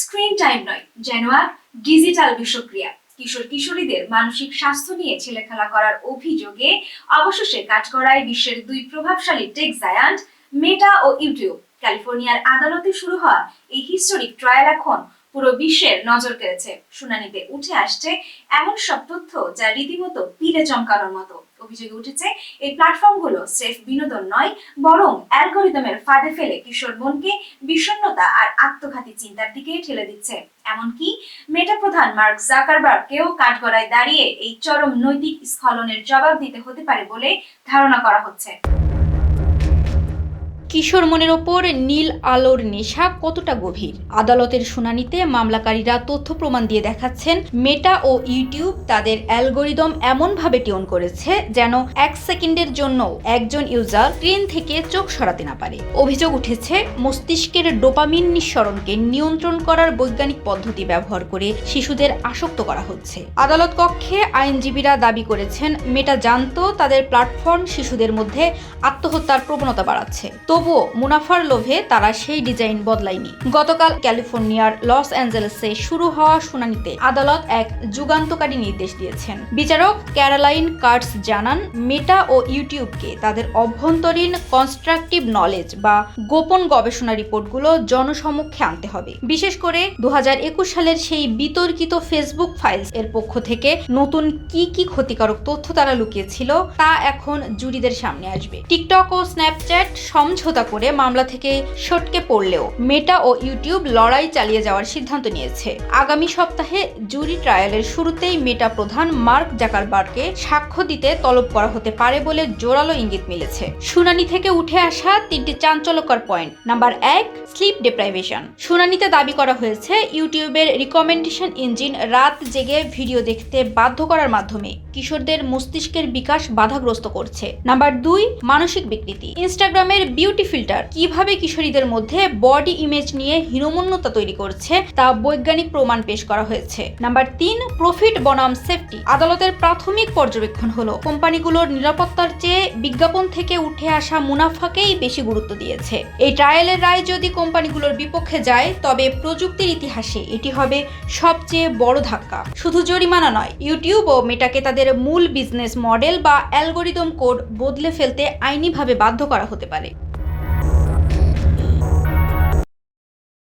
Screen time নয়, যেন এক ডিজিটাল বিষক্রিয়া। কিশোর কিশোরীদের মানসিক স্বাস্থ্য নিয়ে ছেলেখেলা করার অভিযোগে অবশেষে কাঠগড়ায় বিশ্বের দুই প্রভাবশালী টেক জায়ান্ট মেটা ও ইউটিউব ক্যালিফোর্নিয়ার আদালতে শুরু হওয়া এই হিস্টোরিক ট্রায়াল এখন পুরো বিশ্বের নজর কেড়েছে। শুনানিতে উঠে আসছে এমন সব তথ্য যা রীতিমতো পিলে চমকানোর মতো। অভিযোগে উঠেছে, এই প্ল্যাটফর্মগুলো স্রেফ বিনোদন নয়, বরং অ্যালগোরিদমের ফাঁদে ফেলে কিশোর বোনকে বিষণ্নতা আর আত্মঘাতী চিন্তার দিকে ঠেলে দিচ্ছে। এমনকি মেটা প্রধান মার্ক জাকারবার্গকেও কাঠগড়ায় দাঁড়িয়ে এই চরম নৈতিক স্খলনের জবাব দিতে হতে পারে বলে ধারণা করা হচ্ছে। কিশোর মনের ওপর নীল আলোর নেশা কতটা গভীর? আদালতের শুনানিতে মামলাকারীরা তথ্য প্রমাণ দিয়ে দেখাচ্ছেন, মেটা ও ইউটিউব তাদের অ্যালগোরিদম এমনভাবে টিউন করেছে যেন এক সেকেন্ডের জন্য একজন ইউজার স্ক্রিন থেকে চোখ সরাতে না পারে। অভিযোগ উঠেছে, মস্তিষ্কের ডোপামিন নিঃসরণকে নিয়ন্ত্রণ করার বৈজ্ঞানিক পদ্ধতি ব্যবহার করে শিশুদের আসক্ত করা হচ্ছে। আদালত কক্ষে আইনজীবীরা দাবি করেছেন, মেটা জানতো তাদের প্ল্যাটফর্ম শিশুদের মধ্যে আত্মহত্যার প্রবণতা বাড়াচ্ছে। তবুও মুনাফার লোভে তারা সেই ডিজাইন বদলায়নি। গতকাল ক্যালিফোর্নিয়ার লস অ্যাঞ্জেলেসে শুরু হওয়া শুনানিতে আদালত এক যুগান্তকারী নির্দেশ দিয়েছেন। বিচারক ক্যারালাইন কার্টস জানান, মেটা ও ইউটিউবকে তাদের অভ্যন্তরীণ কনস্ট্রাকটিভ নলেজ বা গোপন গবেষণা রিপোর্টগুলো জনসমক্ষে আনতে হবে। বিশেষ করে দু হাজার একুশ সালের সেই বিতর্কিত ফেসবুক ফাইলস এর পক্ষ থেকে নতুন কি কি ক্ষতিকারক তথ্য তারা লুকিয়েছিল তা এখন জুরিদের সামনে আসবে। টিকটক ও স্ন্যাপচ্যাট সমঝোতা করে মামলা থেকে সটকে পড়লেও মেটা ও ইউটিউব লড়াই চালিয়ে যাওয়ার সিদ্ধান্ত নিয়েছে। আগামী সপ্তাহে জুরি ট্রায়ালের শুরুতেই মেটা প্রধান মার্ক জাকারবার্গকে সাক্ষ্য দিতে তলব করা হতে পারে বলে জোরালো ইঙ্গিত মিলেছে। শুনানি থেকে উঠে আসা তিনটি চাঞ্চল্যকর পয়েন্ট। নাম্বার এক, স্লিপ ডিপ্রাইভেশন। শুনানিতে দাবি করা হয়েছে, ইউটিউবের রিকমেন্ডেশন ইঞ্জিন রাত জেগে ভিডিও দেখতে বাধ্য করার মাধ্যমে কিশোরদের মস্তিষ্কের বিকাশ বাধাগ্রস্ত করছে। নাম্বার দুই, মানসিক বিকৃতি। ইনস্টাগ্রামের বিউটি ফিল্টার কীভাবে কিশোরীদের মধ্যে বডি ইমেজ নিয়ে হীনমন্যতা তৈরি করছে তা বৈজ্ঞানিক প্রমাণ পেশ করা হয়েছে। নাম্বার তিন প্রফিট বনাম সেফটি আদালতের প্রাথমিক পর্যবেক্ষণ হলো, কোম্পানিগুলোর নিরাপত্তার চেয়ে বিজ্ঞাপন থেকে উঠে আসা মুনাফাকেই বেশি গুরুত্ব দিয়েছে। এই ট্রায়ালের রায় যদি কোম্পানিগুলোর বিপক্ষে যায়, তবে প্রযুক্তির ইতিহাসে এটি হবে সবচেয়ে বড় ধাক্কা। শুধু জরিমানা নয় ইউটিউব ও মেটাকে তাদের মূল বিজনেস মডেল বা অ্যালগোরিদম কোড বদলে ফেলতে আইনিভাবে বাধ্য করা হতে পারে।